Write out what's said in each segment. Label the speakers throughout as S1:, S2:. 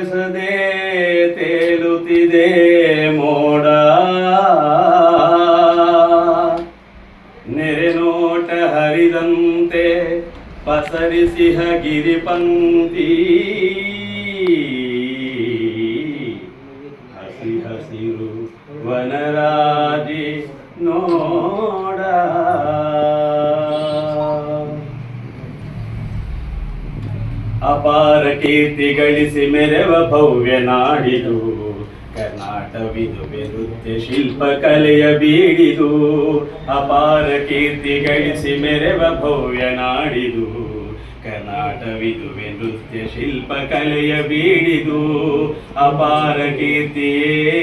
S1: ಆಗಸದೆ ತೇಲುತ್ತಿದೆ ಮೋಡ. ನೆರೆನೋಟ ಹರಿದಂತೆ ಪಸರಿಸಿಹ ಗಿರಿಪಂತಿ ಹಸಿ ಹಸಿರು ವನರಾಜಿ ನೋಡ. ಅಪಾರ ಕೀರ್ತಿ ಗಳಿಸಿ ಮೆರೆವ ಭವ್ಯ ನಾಡಿದು. ಕರ್ನಾಟವಿದು ನೃತ್ಯ ಶಿಲ್ಪ ಕಲೆಯ ಬೀಡಿದು. ಅಪಾರ ಕೀರ್ತಿ ಗಳಿಸಿ ಮೆರೆವ ಭವ್ಯ ನಾಡಿದು. ಕರ್ನಾಟವಿದು ನೃತ್ಯ ಶಿಲ್ಪ ಕಲೆಯ ಬೀಡಿದು. ಅಪಾರ ಕೀರ್ತಿಯೇ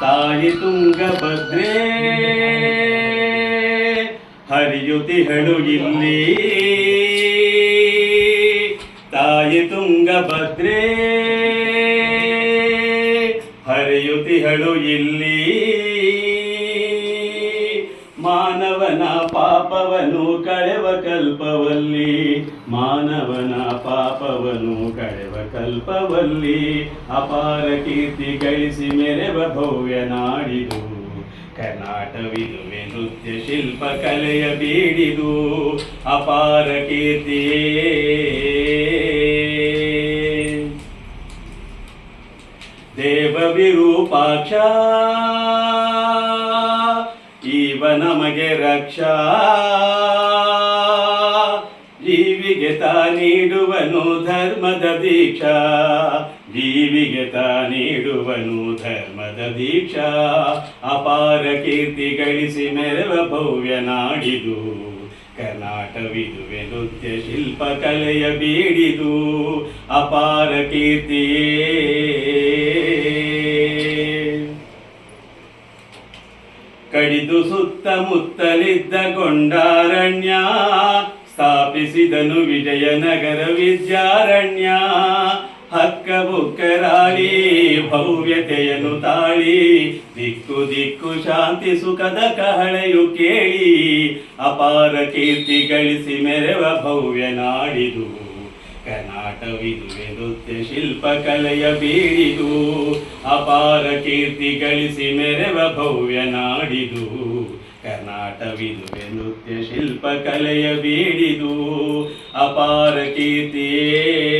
S1: ತಾಯಿ ತುಂಗಭದ್ರೇ. ಹರಿಯುತಿಹಳು ಇಲ್ಲಿ. ತಾಯಿ ತುಂಗಭದ್ರೇ ಹರಿಯುತಿಹಳು ಇಲ್ಲಿ. ಮಾನವನ ಪಾಪವನು ಕಳೆವ ಕಲ್ಪವಲ್ಲಿ. ಮಾನವನ ಪಾಪವನು ಕಳೆವ ಕಲ್ಪವಲ್ಲಿ. ಅಪಾರ ಕೀರ್ತಿ ಗಳಿಸಿ ಮೆರೆವ ಭವ್ಯ ನಾಡಿದು. ಕರ್ನಾಟವಿದು ನೃತ್ಯ ಶಿಲ್ಪ ಕಲೆಯ ಬೀಡಿದು ಅಪಾರ ಕೀರ್ತಿ. ದೇವ ವಿರೂಪಾಕ್ಷ ಈವ ನಮಗೆ ರಕ್ಷಾ. ತಾ ನೀಡುವನು ಧರ್ಮದ ದೀಕ್ಷಾ. ಜೀವಿಗೆ ತಾ ನೀಡುವನು ಧರ್ಮದ ದೀಕ್ಷಾ. ಅಪಾರ ಕೀರ್ತಿ ಗಳಿಸಿ ಮೆರವ ಭವ್ಯ ನಾಡಿದು. ಕರ್ನಾಟವಿದುವೆ ನೃತ್ಯ ಶಿಲ್ಪ ಕಲೆಯ ಬೀಡಿದು. ಅಪಾರ ಕೀರ್ತಿಯೇ. ಕಡಿದು ಸುತ್ತಮುತ್ತಲಿದ್ದ ಗೊಂಡಾರಣ್ಯ. ಸ್ಥಾಪಿಸಿದನು ವಿಜಯನಗರ ವಿದ್ಯಾರಣ್ಯ ಹಕ್ಕ ಬುಕ್ಕರಾಳಿ ಭವ್ಯತೆಯನ್ನು ತಾಳಿ, ದಿಕ್ಕು ದಿಕ್ಕು ಶಾಂತಿ ಸುಖದ ಕಹಳೆಯು ಕೇಳಿ, ಅಪಾರ ಕೀರ್ತಿ ಗಳಿಸಿ ಮೆರೆವ ಭವ್ಯ ನಾಡಿದು. ಕರ್ನಾಟವಿದುವೆ ನೃತ್ಯ ಶಿಲ್ಪ ಕಲೆಯ ಬೀಡಿದು, ಅಪಾರ ಕೀರ್ತಿ ಗಳಿಸಿ ಮೆರೆವ ಭವ್ಯ ನಾಡಿದು. ಕರ್ನಾಟವಿದುವೆ ನೃತ್ಯ ಶಿಲ್ಪ ಕಲೆಯ ಬೀಡಿದು ಅಪಾರ ಕೀರ್ತಿಯೇ.